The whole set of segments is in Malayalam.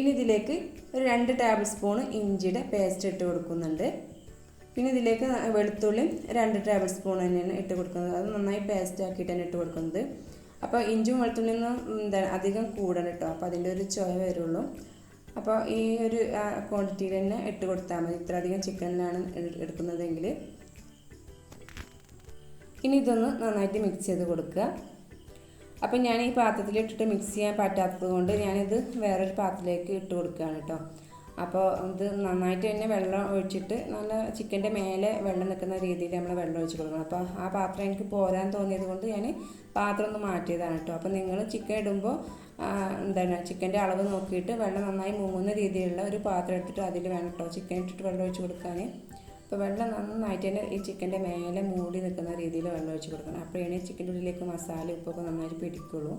ഇനി ഇതിലേക്ക് ഒരു രണ്ട് ടേബിൾ സ്പൂൺ ഇഞ്ചിയുടെ പേസ്റ്റ് ഇട്ട് കൊടുക്കുന്നുണ്ട്. പിന്നെ ഇതിലേക്ക് വെളുത്തുള്ളി രണ്ട് ടേബിൾ സ്പൂൺ തന്നെയാണ് ഇട്ട് കൊടുക്കുന്നത്. അത് നന്നായി പേസ്റ്റ് ആക്കിയിട്ട് തന്നെ ഇട്ട് കൊടുക്കുന്നത്. അപ്പോൾ ഇഞ്ചും വെളുത്തുള്ളിയൊന്നും എന്താണ് അധികം കൂടണം കേട്ടോ അപ്പോൾ അതിന്റെ ഒരു ചുവ വരുള്ളൂ. അപ്പോൾ ഈ ഒരു ക്വാണ്ടിറ്റിയിൽ തന്നെ ഇട്ട് കൊടുത്താൽ മതി. ഇത്ര അധികം ചിക്കനിലാണ് എടുക്കുന്നതെങ്കിൽ. ഇനി ഇതൊന്ന് നന്നായിട്ട് മിക്സ് ചെയ്ത് കൊടുക്കുക. അപ്പം ഞാൻ ഈ പാത്രത്തിൽ ഇട്ടിട്ട് മിക്സ് ചെയ്യാൻ പറ്റാത്തത് കൊണ്ട് ഞാനിത് വേറൊരു പാത്രത്തിലേക്ക് ഇട്ട് കൊടുക്കുകയാണ് കേട്ടോ. അപ്പോൾ ഇത് നന്നായിട്ട് തന്നെ വെള്ളം ഒഴിച്ചിട്ട് നല്ല ചിക്കന്റെ മേലെ വെള്ളം നിൽക്കുന്ന രീതിയിൽ നമ്മൾ വെള്ളം ഒഴിച്ച് കൊടുക്കണം. അപ്പോൾ ആ പാത്രം എനിക്ക് പോരാൻ തോന്നിയത് കൊണ്ട് ഞാൻ പാത്രം ഒന്ന് മാറ്റിയതാണ് കേട്ടോ. അപ്പോൾ നിങ്ങൾ ചിക്കൻ ഇടുമ്പോൾ എന്താണ് ചിക്കന്റെ അളവ് നോക്കിയിട്ട് വെള്ളം നന്നായി മുങ്ങുന്ന രീതിയിലുള്ള ഒരു പാത്രം എടുത്തിട്ട് അതിൽ വേണം കേട്ടോ. ചിക്കൻ ഇട്ടിട്ട് വെള്ളം ഒഴിച്ച് കൊടുക്കാൻ അപ്പോൾ വെള്ളം നന്നായിട്ട് തന്നെ ഈ ചിക്കന്റെ മേലെ മൂടി നിൽക്കുന്ന രീതിയിൽ വെള്ളം ഒഴിച്ച് കൊടുക്കണം. അപ്പോഴാണ് ഈ ചിക്കന്റെ ഉള്ളിലേക്ക് മസാല ഉപ്പൊക്കെ നന്നായിട്ട് പിടിക്കുള്ളൂ.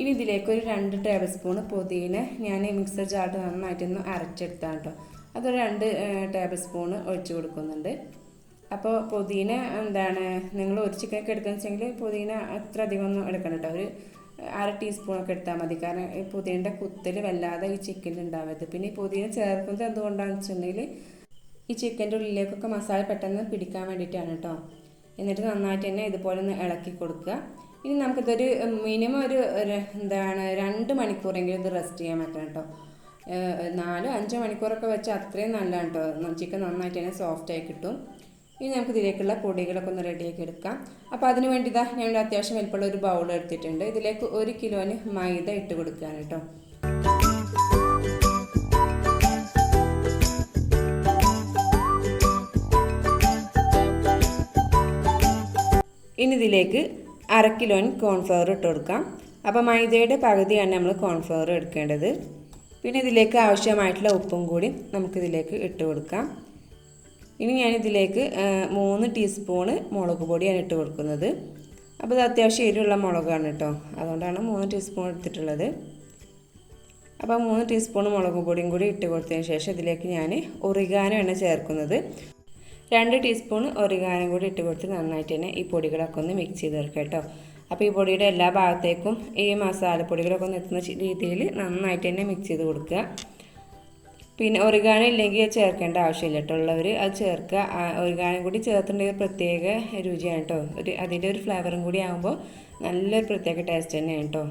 ഇനി ഇതിലേക്ക് ഒരു രണ്ട് ടേബിൾ സ്പൂൺ പുതിന ഞാൻ മിക്സർ ജാറിട്ട് നന്നായിട്ടൊന്ന് അരച്ചെടുത്താണ് കേട്ടോ. അതൊരു രണ്ട് ടേബിൾ സ്പൂൺ ഒഴിച്ച് കൊടുക്കുന്നുണ്ട്. അപ്പോൾ പുതിന എന്താണ് നിങ്ങൾ ഒരു ചിക്കനൊക്കെ എടുക്കുന്ന വെച്ചെങ്കിൽ പുതിന അത്ര അധികം ഒന്നും എടുക്കണം കേട്ടോ. ഒരു അര ടീസ്പൂണൊക്കെ എടുത്താൽ മതി. കാരണം ഈ പുതിനയുടെ കുത്തൽ വല്ലാതെ ഈ ചിക്കനിൽ ഉണ്ടാവരുത്. പിന്നെ ഈ പുതിന ചേർക്കുന്നത് എന്തുകൊണ്ടാണെന്ന് വെച്ചിട്ടുണ്ടെങ്കിൽ ഈ ചിക്കന്റെ ഉള്ളിലേക്കൊക്കെ മസാല പെട്ടെന്ന് പിടിക്കാൻ വേണ്ടിയിട്ടാണ് കേട്ടോ എന്നിട്ട് നന്നായിട്ട് തന്നെ ഇതുപോലെ ഒന്ന് ഇളക്കി കൊടുക്കുക. ഇനി നമുക്കിതൊരു മിനിമം ഒരു എന്താണ് രണ്ട് മണിക്കൂറെങ്കിലും ഇത് റെസ്റ്റ് ചെയ്യാൻ പറ്റണം കേട്ടോ നാലോ അഞ്ചോ മണിക്കൂറൊക്കെ വെച്ചാൽ അത്രയും നല്ലതാണ് കേട്ടോ ചിക്കൻ നന്നായിട്ട് തന്നെ സോഫ്റ്റായി കിട്ടും. ഇനി നമുക്ക് ഇതിലേക്കുള്ള പൊടികളൊക്കെ ഒന്ന് റെഡിയാക്കി എടുക്കാം. അപ്പോൾ അതിന് വേണ്ടി ഇതാ ഞാൻ അത്യാവശ്യം വലിപ്പമുള്ള ഒരു ബൗൾ എടുത്തിട്ടുണ്ട്. ഇതിലേക്ക് ഒരു കിലോന് മൈദ ഇട്ട് കൊടുക്കുകയാണ് കേട്ടോ ഇതിലേക്ക് അര കിലോന് കോൺഫ്ലവർ ഇട്ട് കൊടുക്കാം. അപ്പോൾ മൈദയുടെ പകുതിയാണ് നമ്മൾ കോൺഫ്ലവർ എടുക്കേണ്ടത്. പിന്നെ ഇതിലേക്ക് ആവശ്യമായിട്ടുള്ള ഉപ്പും കൂടി നമുക്കിതിലേക്ക് ഇട്ട് കൊടുക്കാം. ഇനി ഞാനിതിലേക്ക് മൂന്ന് ടീസ്പൂണ് മുളക് പൊടിയാണ് ഇട്ട് കൊടുക്കുന്നത്. അപ്പോൾ ഇത് അത്യാവശ്യം എരിവുള്ള മുളകാണ് കേട്ടോ അതുകൊണ്ടാണ് മൂന്ന് ടീസ്പൂൺ എടുത്തിട്ടുള്ളത്. അപ്പോൾ മൂന്ന് ടീസ്പൂൺ മുളക് പൊടിയും കൂടി ഇട്ട് കൊടുത്തതിന് ശേഷം ഇതിലേക്ക് ഞാൻ ഒറിഗാനോ ആണ് ചേർക്കുന്നത്. രണ്ട് ടീസ്പൂൺ ഒറിഗാനം കൂടി ഇട്ട് കൊടുത്ത് നന്നായിട്ട് തന്നെ ഈ പൊടികളൊക്കെ ഒന്ന് മിക്സ് ചെയ്ത് വെക്കുക കേട്ടോ. അപ്പോൾ ഈ പൊടിയുടെ എല്ലാ ഭാഗത്തേക്കും ഈ മസാലപ്പൊടികളൊക്കെ ഒന്ന് എത്തുന്ന രീതിയിൽ നന്നായിട്ട് തന്നെ മിക്സ് ചെയ്ത് കൊടുക്കുക. പിന്നെ ഒറിഗാനോ ഇല്ലെങ്കിൽ ചേർക്കേണ്ട ആവശ്യമില്ല കേട്ടോ. ഉള്ളവർ അത് ചേർക്കുക. ഒറിഗാനം കൂടി ചേർത്തിട്ടുണ്ടെങ്കിൽ പ്രത്യേക രുചിയാണ് കേട്ടോ. ഒരു അതിന്റെ ഒരു ഫ്ലേവറും കൂടി ആകുമ്പോൾ നല്ലൊരു പ്രത്യേക ടേസ്റ്റ് തന്നെയാണ് കേട്ടോ.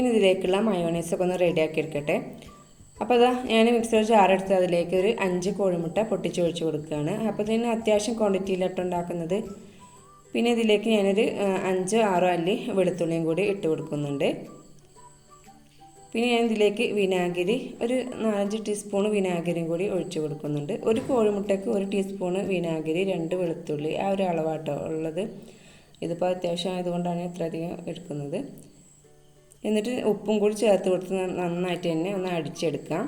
ഇനി ഇതിലേക്കുള്ള മയോണൈസൊക്കെ ഒന്ന് റെഡിയാക്കി എടുക്കട്ടെ. അപ്പോൾ അതാ ഞാൻ മിക്സർ ജാറെടുത്ത് അതിലേക്ക് ഒരു അഞ്ച് കോഴിമുട്ട പൊട്ടിച്ചൊഴിച്ച് കൊടുക്കുകയാണ്. അപ്പോൾ ഇതിന് അത്യാവശ്യം ക്വാണ്ടിറ്റിയിലിട്ട് ഉണ്ടാക്കുന്നത്. പിന്നെ ഇതിലേക്ക് ഞാനൊരു അഞ്ച് ആറോ അല്ലി വെളുത്തുള്ളിയും കൂടി ഇട്ട് കൊടുക്കുന്നുണ്ട്. പിന്നെ ഞാൻ ഇതിലേക്ക് വിനാഗിരി ഒരു നാലഞ്ച് ടീസ്പൂൺ വിനാഗിരിയും കൂടി ഒഴിച്ച് കൊടുക്കുന്നുണ്ട്. ഒരു കോഴിമുട്ടയ്ക്ക് ഒരു ടീസ്പൂണ് വിനാഗിരി രണ്ട് വെളുത്തുള്ളി ആ ഒരു അളവാട്ടോ ഉള്ളത്. ഇതിപ്പോൾ അത്യാവശ്യം ആയതുകൊണ്ടാണ് ഇത്രയധികം എടുക്കുന്നത്. എന്നിട്ട് ഉപ്പും കൂടി ചേർത്ത് കൊടുത്ത് നന്നായിട്ട് തന്നെ ഒന്ന് അടിച്ചെടുക്കാം.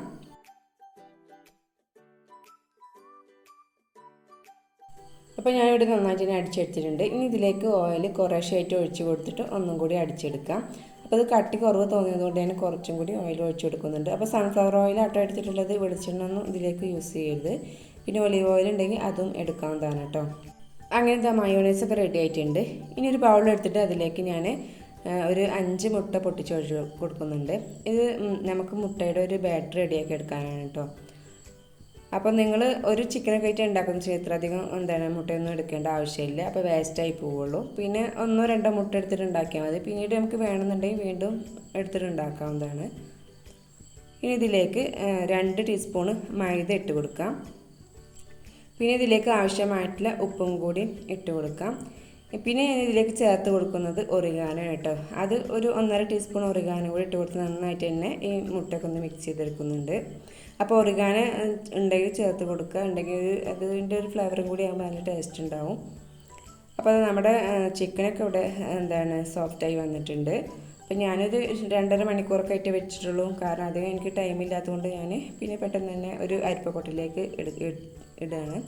അപ്പോൾ ഞാനിവിടെ നന്നായിട്ട് തന്നെ അടിച്ചെടുത്തിട്ടുണ്ട്. ഇനി ഇതിലേക്ക് ഓയിൽ കുറേശ്ശായിട്ട് ഒഴിച്ച് കൊടുത്തിട്ട് ഒന്നും കൂടി അടിച്ചെടുക്കാം. അപ്പോൾ അത് കട്ടി കുറവ് തോന്നിയതുകൊണ്ട് ഞാൻ കുറച്ചും കൂടി ഓയിൽ ഒഴിച്ച് കൊടുക്കുന്നുണ്ട്. അപ്പോൾ സൺഫ്ലവർ ഓയിൽ ആട്ടോ എടുത്തിട്ടുള്ളത്. വെളിച്ചെണ്ണ ഇതിലേക്ക് യൂസ് ചെയ്യരുത്. പിന്നെ ഒലിവ് ഓയിൽ ഉണ്ടെങ്കിൽ അതും എടുക്കാവുന്നതാണ് കേട്ടോ അങ്ങനത്തെ മയോണൈസ് ഒക്കെ റെഡി ആയിട്ടുണ്ട്. ഇനി ഒരു ബൗൾ എടുത്തിട്ട് അതിലേക്ക് ഞാൻ ഒരു അഞ്ച് മുട്ട പൊട്ടിച്ചൊഴിച്ച് കൊടുക്കുന്നുണ്ട്. ഇത് നമുക്ക് മുട്ടയുടെ ഒരു ബാറ്റർ റെഡിയാക്കി എടുക്കാനാണ് കേട്ടോ അപ്പോൾ നിങ്ങൾ ഒരു ചിക്കനൊക്കെ ആയിട്ട് ഉണ്ടാക്കുന്ന വെച്ചാൽ അധികം എന്താണ് മുട്ടയൊന്നും എടുക്കേണ്ട ആവശ്യമില്ല. അപ്പോൾ വേസ്റ്റായി പോവുള്ളൂ. പിന്നെ ഒന്നോ രണ്ടോ മുട്ട എടുത്തിട്ട് ഉണ്ടാക്കിയാൽ മതി. പിന്നീട് നമുക്ക് വേണമെന്നുണ്ടെങ്കിൽ വീണ്ടും എടുത്തിട്ട് ഉണ്ടാക്കാവുന്നതാണ്. ഇനി ഇതിലേക്ക് രണ്ട് ടീസ്പൂണ് മൈദ ഇട്ട് കൊടുക്കാം. പിന്നെ ഇതിലേക്ക് ആവശ്യമായിട്ടുള്ള ഉപ്പും കൂടി ഇട്ട് കൊടുക്കാം. പിന്നെ ഞാൻ ഇതിലേക്ക് ചേർത്ത് കൊടുക്കുന്നത് ഒറിഗാനോ കേട്ടോ. അത് ഒരു ഒന്നര ടീസ്പൂൺ ഒറിഗാനോ കൂടി ഇട്ട് കൊടുത്ത് നന്നായിട്ട് തന്നെ ഈ മുട്ടയൊക്കെ ഒന്ന് മിക്സ് ചെയ്തെടുക്കുന്നുണ്ട്. അപ്പോൾ ഒറിഗാനോ ഉണ്ടെങ്കിൽ ചേർത്ത് കൊടുക്കുക. ഉണ്ടെങ്കിൽ അതിന്റെ ഒരു ഫ്ലേവറും കൂടി ആകുമ്പോൾ നല്ല ടേസ്റ്റ് ഉണ്ടാവും. അപ്പോൾ അത് നമ്മുടെ ചിക്കനൊക്കെ ഇവിടെ എന്താണ് സോഫ്റ്റായി വന്നിട്ടുണ്ട്. അപ്പോൾ ഞാനൊരു രണ്ടര മണിക്കൂറൊക്കെ ആയിട്ട് വെച്ചിട്ടുള്ളൂ. കാരണം അധികം എനിക്ക് ടൈമില്ലാത്തതുകൊണ്ട് ഞാൻ പിന്നെ പെട്ടെന്ന് തന്നെ ഒരു അരിപ്പക്കൊട്ടിലേക്ക് ഇടുകയാണ്.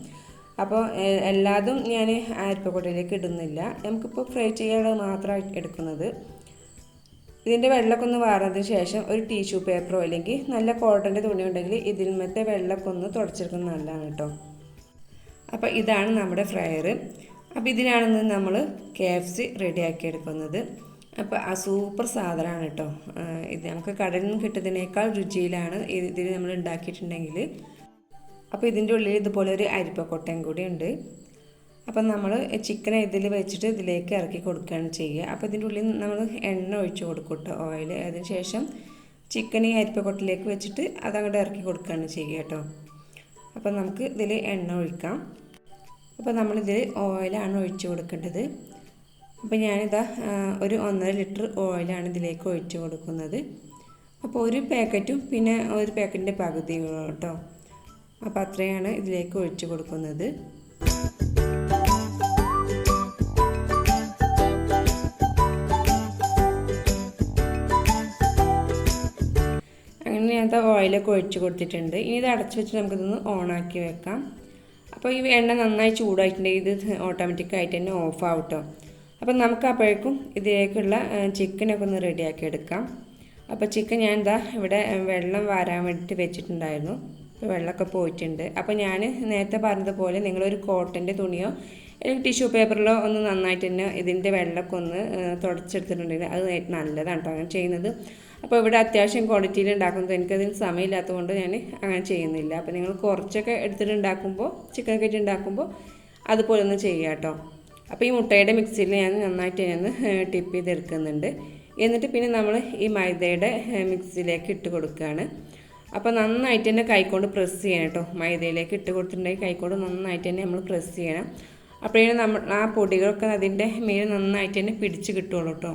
അപ്പോൾ എല്ലാതും ഞാൻ അരിപ്പക്കൊട്ടയിലേക്ക് ഇടുന്നില്ല. നമുക്കിപ്പോൾ ഫ്രൈ ചെയ്യാനുള്ളത് മാത്രമാണ് എടുക്കുന്നത്. ഇതിന്റെ വെള്ളമൊക്കെ ഒന്ന് വാർന്നതിന് ശേഷം ഒരു ടിഷ്യൂ പേപ്പറോ അല്ലെങ്കിൽ നല്ല കോട്ടന്റെ തുണി ഉണ്ടെങ്കിൽ ഇതിന്മത്തെ വെള്ളമൊക്കെ ഒന്ന് തുടച്ചെടുക്കുന്നത് നല്ലതാണ് കേട്ടോ. അപ്പോൾ ഇതാണ് നമ്മുടെ ഫ്രയർ അപ്പോൾ ഇതിനാണ് നമ്മൾ കെ എഫ് സി റെഡിയാക്കി എടുക്കുന്നത്. അപ്പോൾ ആ സൂപ്പർ സാധനമാണ് കേട്ടോ. ഇത് നമുക്ക് കടലിൽ നിന്ന് കിട്ടുന്നതിനേക്കാൾ രുചിയിലാണ് ഇതിൽ നമ്മൾ ഉണ്ടാക്കിയിട്ടുണ്ടെങ്കിൽ. അപ്പോൾ ഇതിന്റെ ഉള്ളിൽ ഇതുപോലെ ഒരു അരിപ്പക്കൊട്ടയും കൂടി ഉണ്ട്. അപ്പം നമ്മൾ ചിക്കൻ ഇതിൽ വെച്ചിട്ട് ഇതിലേക്ക് ഇറക്കി കൊടുക്കുകയാണ് ചെയ്യുക. അപ്പോൾ ഇതിന്റെ ഉള്ളിൽ നമ്മൾ എണ്ണ ഒഴിച്ച് കൊടുക്കും ഓയിൽ അതിന് ശേഷം ചിക്കൻ ഈ അരിപ്പക്കൊട്ടിലേക്ക് വെച്ചിട്ട് അതങ്ങോട്ട് ഇറക്കി കൊടുക്കുകയാണ് ചെയ്യുക കേട്ടോ അപ്പം നമുക്ക് ഇതിൽ എണ്ണ ഒഴിക്കാം. അപ്പോൾ നമ്മളിതിൽ ഓയിലാണ് ഒഴിച്ച് കൊടുക്കേണ്ടത്. അപ്പോൾ ഞാനിതാ ഒരു ഒന്നര ലിറ്റർ ഓയിലാണ് ഇതിലേക്ക് ഒഴിച്ച് കൊടുക്കുന്നത്. അപ്പോൾ ഒരു പാക്കറ്റും പിന്നെ ഒരു പാക്കറ്റിന്റെ പകുതിയും കേട്ടോ അപ്പോൾ അത്രയാണ് ഇതിലേക്ക് ഒഴിച്ച് കൊടുക്കുന്നത്. അങ്ങനെ ഞാനത് ഓയിലൊക്കെ ഒഴിച്ച് കൊടുത്തിട്ടുണ്ട്. ഇനി ഇത് അടച്ചു വെച്ച് നമുക്കിതൊന്ന് ഓണാക്കി വെക്കാം. അപ്പോൾ ഈ എണ്ണ നന്നായി ചൂടായിട്ടുണ്ടെങ്കിൽ ഇത് ഓട്ടോമാറ്റിക്കായിട്ട് തന്നെ ഓഫ് ആവട്ടോ. അപ്പം നമുക്ക് അപ്പോഴേക്കും ഇതിലേക്കുള്ള ചിക്കനൊക്കെ ഒന്ന് റെഡിയാക്കി എടുക്കാം. അപ്പോൾ ചിക്കൻ ഞാൻ എന്താ ഇവിടെ വെള്ളം വാരാൻ വേണ്ടിയിട്ട് വെച്ചിട്ടുണ്ടായിരുന്നു. വെള്ളമൊക്കെ പോയിട്ടുണ്ട്. അപ്പോൾ ഞാൻ നേരത്തെ പറഞ്ഞതുപോലെ നിങ്ങളൊരു കോട്ടന്റെ തുണിയോ അല്ലെങ്കിൽ ടിഷ്യൂ പേപ്പറിലോ ഒന്ന് നന്നായിട്ട് തന്നെ ഇതിന്റെ വെള്ളമൊക്കെ ഒന്ന് തുടച്ചെടുത്തിട്ടുണ്ടെങ്കിൽ അത് നല്ലതാണ് കേട്ടോ അങ്ങനെ ചെയ്യുന്നത്. അപ്പോൾ ഇവിടെ അത്യാവശ്യം ക്വാളിറ്റിയിൽ ഉണ്ടാക്കുന്നത് എനിക്കതിന് സമയമില്ലാത്തതുകൊണ്ട് ഞാൻ അങ്ങനെ ചെയ്യുന്നില്ല. അപ്പോൾ നിങ്ങൾ കുറച്ചൊക്കെ എടുത്തിട്ട് ഉണ്ടാക്കുമ്പോൾ ചിക്കൻ കറ്റ് ഉണ്ടാക്കുമ്പോൾ അതുപോലെ ഒന്ന് ചെയ്യുക കേട്ടോ അപ്പോൾ ഈ മുട്ടയുടെ മിക്സിയിൽ ഞാൻ നന്നായിട്ട് ഞാൻ ടിപ്പ് ചെയ്തെടുക്കുന്നുണ്ട്. എന്നിട്ട് പിന്നെ നമ്മൾ ഈ മൈദയുടെ മിക്സിയിലേക്ക് ഇട്ട് കൊടുക്കുകയാണ്. അപ്പോൾ നന്നായിട്ട് തന്നെ കൈക്കൊണ്ട് പ്രസ് ചെയ്യണം കേട്ടോ. മൈദയിലേക്ക് ഇട്ട് കൊടുത്തിട്ടുണ്ടെങ്കിൽ കൈക്കൊണ്ട് നന്നായിട്ട് തന്നെ നമ്മൾ പ്രസ് ചെയ്യണം. അപ്പോഴേ നമ്മൾ ആ പൊടികളൊക്കെ അതിന്റെ മേൽ നന്നായിട്ട് തന്നെ പിടിച്ച് കിട്ടുള്ളൂ കേട്ടോ.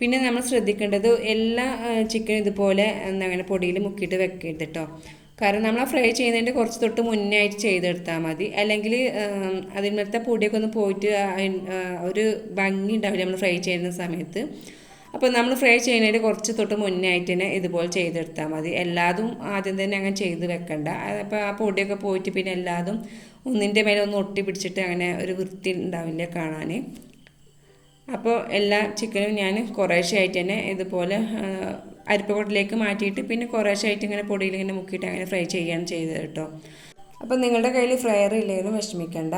പിന്നെ നമ്മൾ ശ്രദ്ധിക്കേണ്ടത് എല്ലാ ചിക്കനും ഇതുപോലെ എന്താ അങ്ങനെ പൊടിയിൽ മുക്കിയിട്ട് വെക്കരുത് കേട്ടോ. കാരണം നമ്മൾ ഫ്രൈ ചെയ്യുന്നതിന്റെ കുറച്ച് തൊട്ട് മുന്നേ ആയിട്ട് ചെയ്തെടുത്താൽ മതി. അല്ലെങ്കിൽ അതിന്മേലത്തെ പൊടിയൊക്കെ ഒന്ന് പോയിട്ട് ഒരു ഭംഗി ഉണ്ടാവില്ല നമ്മൾ ഫ്രൈ ചെയ്യുന്ന സമയത്ത്. അപ്പോൾ നമ്മൾ ഫ്രൈ ചെയ്യുന്നതിന് കുറച്ച് തൊട്ട് മുന്നേ ആയിട്ട് തന്നെ ഇതുപോലെ ചെയ്തെടുത്താൽ മതി. എല്ലാതും ആദ്യം തന്നെ അങ്ങനെ ചെയ്ത് വെക്കണ്ട. അപ്പോൾ ആ പൊടിയൊക്കെ പോയിട്ട് പിന്നെ എല്ലാതും ഒന്നിന്റെ മേലെ ഒന്ന് ഒട്ടി പിടിച്ചിട്ട് അങ്ങനെ ഒരു വൃത്തി ഉണ്ടാവില്ല കാണാൻ അപ്പോൾ എല്ലാ ചിക്കനും ഞാൻ കുറേശ്ശായിട്ട് തന്നെ ഇതുപോലെ അരിപ്പക്കൊട്ടിലേക്ക് മാറ്റിയിട്ട് പിന്നെ കുറേശ്ശായിട്ട് ഇങ്ങനെ പൊടിയിൽ ഇങ്ങനെ മുക്കിയിട്ട് അങ്ങനെ ഫ്രൈ ചെയ്യുകയാണ് ചെയ്തത് കേട്ടോ. അപ്പോൾ നിങ്ങളുടെ കയ്യിൽ ഫ്രയർ ഇല്ലെങ്കിലും വിഷമിക്കണ്ട.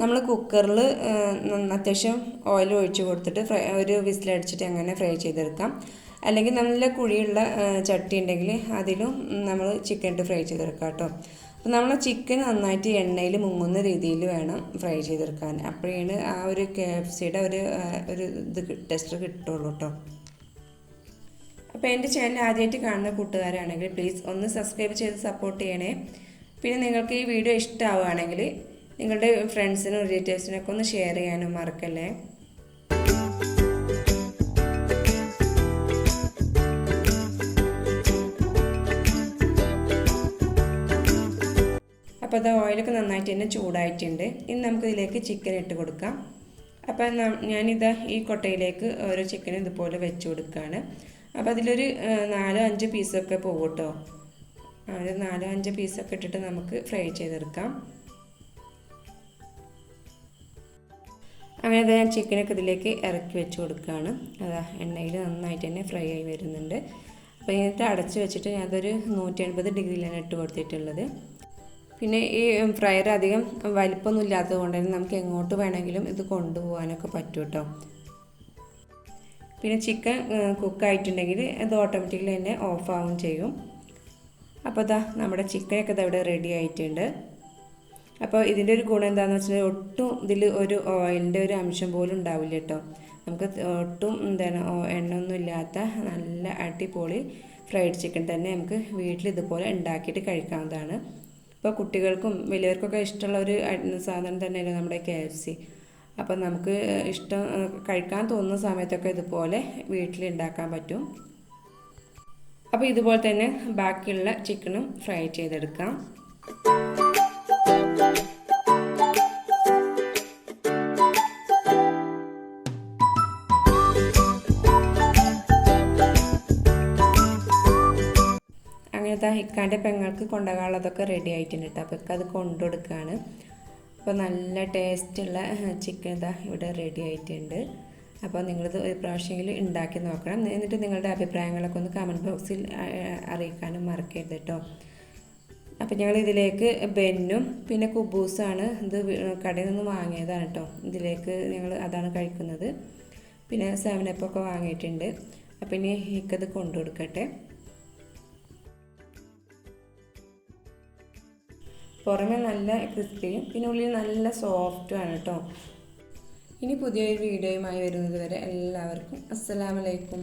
നമ്മൾ കുക്കറിൽ അത്യാവശ്യം ഓയിൽ ഒഴിച്ച് കൊടുത്തിട്ട് ഫ്രൈ ഒരു വിസിലടിച്ചിട്ട് അങ്ങനെ ഫ്രൈ ചെയ്തെടുക്കാം. അല്ലെങ്കിൽ നല്ല കുഴിയുള്ള ചട്ടി ഉണ്ടെങ്കിൽ അതിലും നമ്മൾ ചിക്കൻ ഇട്ട് ഫ്രൈ ചെയ്തെടുക്കാം കേട്ടോ. അപ്പോൾ നമ്മൾ ചിക്കൻ നന്നായിട്ട് എണ്ണയിൽ മുങ്ങുന്ന രീതിയിൽ വേണം ഫ്രൈ ചെയ്തെടുക്കാൻ. അപ്പോഴാണ് ആ ഒരു കെ എഫ് സിയുടെ ഒരു ഒരു ഇത് ടെസ്റ്റ് കിട്ടുള്ളൂ കേട്ടോ. അപ്പോൾ എന്റെ ചാനൽ ആദ്യമായിട്ട് കാണുന്ന കൂട്ടുകാരാണെങ്കിൽ പ്ലീസ് ഒന്ന് സബ്സ്ക്രൈബ് ചെയ്ത് സപ്പോർട്ട് ചെയ്യണേ. പിന്നെ നിങ്ങൾക്ക് ഈ വീഡിയോ ഇഷ്ടമാവുകയാണെങ്കിൽ നിങ്ങളുടെ ഫ്രണ്ട്സിനും റിലേറ്റീവ്സിനൊക്കെ ഒന്ന് ഷെയർ ചെയ്യാനും മറക്കല്ലേ? അപ്പോൾ അത് ഓയിലൊക്കെ നന്നായിട്ട് തന്നെ ചൂടായിട്ടുണ്ട്. ഇനി നമുക്ക് ഇതിലേക്ക് ചിക്കൻ ഇട്ട് കൊടുക്കാം. അപ്പം ഞാനിതാ ഈ കൊട്ടയിലേക്ക് ഓരോ ചിക്കനും ഇതുപോലെ വെച്ച് കൊടുക്കുകയാണ് അപ്പോൾ അതിലൊരു നാലോ അഞ്ച് പീസൊക്കെ പോകും കേട്ടോ ഒരു നാലോ അഞ്ച് പീസൊക്കെ ഇട്ടിട്ട് നമുക്ക് ഫ്രൈ ചെയ്തെടുക്കാം. അങ്ങനെ ഞാൻ ചിക്കനൊക്കെ ഇതിലേക്ക് ഇറക്കി വെച്ച് കൊടുക്കുകയാണ്. അതാ എണ്ണയിൽ നന്നായിട്ട് തന്നെ ഫ്രൈ ആയി വരുന്നുണ്ട്. അപ്പോൾ എന്നിട്ട് അടച്ച് വെച്ചിട്ട് ഞാൻ ഞാനതൊരു നൂറ്റി എൺപത് ഡിഗ്രിയിലാണ് ഇട്ട് കൊടുത്തിട്ടുള്ളത്. പിന്നെ ഈ ഫ്രയർ അധികം വലിപ്പമൊന്നും ഇല്ലാത്തത് കൊണ്ട് തന്നെ നമുക്ക് എങ്ങോട്ട് വേണമെങ്കിലും ഇത് കൊണ്ടുപോകാനൊക്കെ പറ്റും കേട്ടോ. പിന്നെ ചിക്കൻ കുക്കായിട്ടുണ്ടെങ്കിൽ ഇത് ഓട്ടോമാറ്റിക്കലി തന്നെ ഓഫ് ആവും ചെയ്യും. അപ്പോൾ ഇതാ നമ്മുടെ ചിക്കനൊക്കെ ഇതവിടെ റെഡി ആയിട്ടുണ്ട്. അപ്പോൾ ഇതിന്റെ ഒരു ഗുണം എന്താണെന്ന് വെച്ചാൽ ഒട്ടും ഇതിൽ ഒരു ഓയിലിന്റെ ഒരു അംശം പോലും ഉണ്ടാവില്ല കേട്ടോ. നമുക്ക് ഒട്ടും എന്താണ് എണ്ണ ഇല്ലാത്ത നല്ല അടിപൊളി ഫ്രൈഡ് ചിക്കൻ തന്നെ നമുക്ക് വീട്ടിൽ ഇതുപോലെ ഉണ്ടാക്കിയിട്ട് കഴിക്കാവുന്നതാണ്. ഇപ്പോൾ കുട്ടികൾക്കും വലിയവർക്കൊക്കെ ഇഷ്ടമുള്ള ഒരു സാധനം തന്നെയല്ലേ നമ്മുടെ കെ എഫ് സി അപ്പം നമുക്ക് ഇഷ്ടം കഴിക്കാൻ തോന്നുന്ന സമയത്തൊക്കെ ഇതുപോലെ വീട്ടിൽ ഉണ്ടാക്കാൻ പറ്റും. അപ്പോൾ ഇതുപോലെ തന്നെ ബാക്കിയുള്ള ചിക്കനും ഫ്രൈ ചെയ്തെടുക്കാം. ഇക്കാന്റെ പെങ്ങൾക്ക് കൊണ്ടുപോകാനുള്ളതൊക്കെ റെഡി ആയിട്ടുണ്ട് കേട്ടോ അപ്പോൾ അത് കൊണ്ടുകൊടുക്കുകയാണ് അപ്പോൾ നല്ല ടേസ്റ്റുള്ള ചിക്കൻ ഇതാ ഇവിടെ റെഡി ആയിട്ടുണ്ട്. അപ്പോൾ നിങ്ങളിത് ഒരു പ്രാവശ്യമെങ്കിലും ഉണ്ടാക്കി നോക്കണം. എന്നിട്ട് നിങ്ങളുടെ അഭിപ്രായങ്ങളൊക്കെ ഒന്ന് കമന്റ് ബോക്സിൽ അറിയിക്കാനും മറക്കരുത് കേട്ടോ അപ്പോൾ ഞങ്ങൾ ഇതിലേക്ക് ബെന്നും പിന്നെ കുബൂസാണ് ഇത് കടയിൽ നിന്ന് വാങ്ങിയതാണ് കേട്ടോ ഇതിലേക്ക് ഞങ്ങൾ അതാണ് കഴിക്കുന്നത്. പിന്നെ സെവനപ്പൊക്കെ വാങ്ങിയിട്ടുണ്ട്. അപ്പം ഇനി ഹിക്കത് കൊണ്ടു കൊടുക്കട്ടെ പുറമെ നല്ല ക്രിസ്പിയും പിന്നെ ഉള്ളിൽ നല്ല സോഫ്റ്റുമാണ് കേട്ടോ ഇനി പുതിയൊരു വീഡിയോയുമായി വരുന്നത് വരെ എല്ലാവർക്കും അസ്സലാമലൈക്കും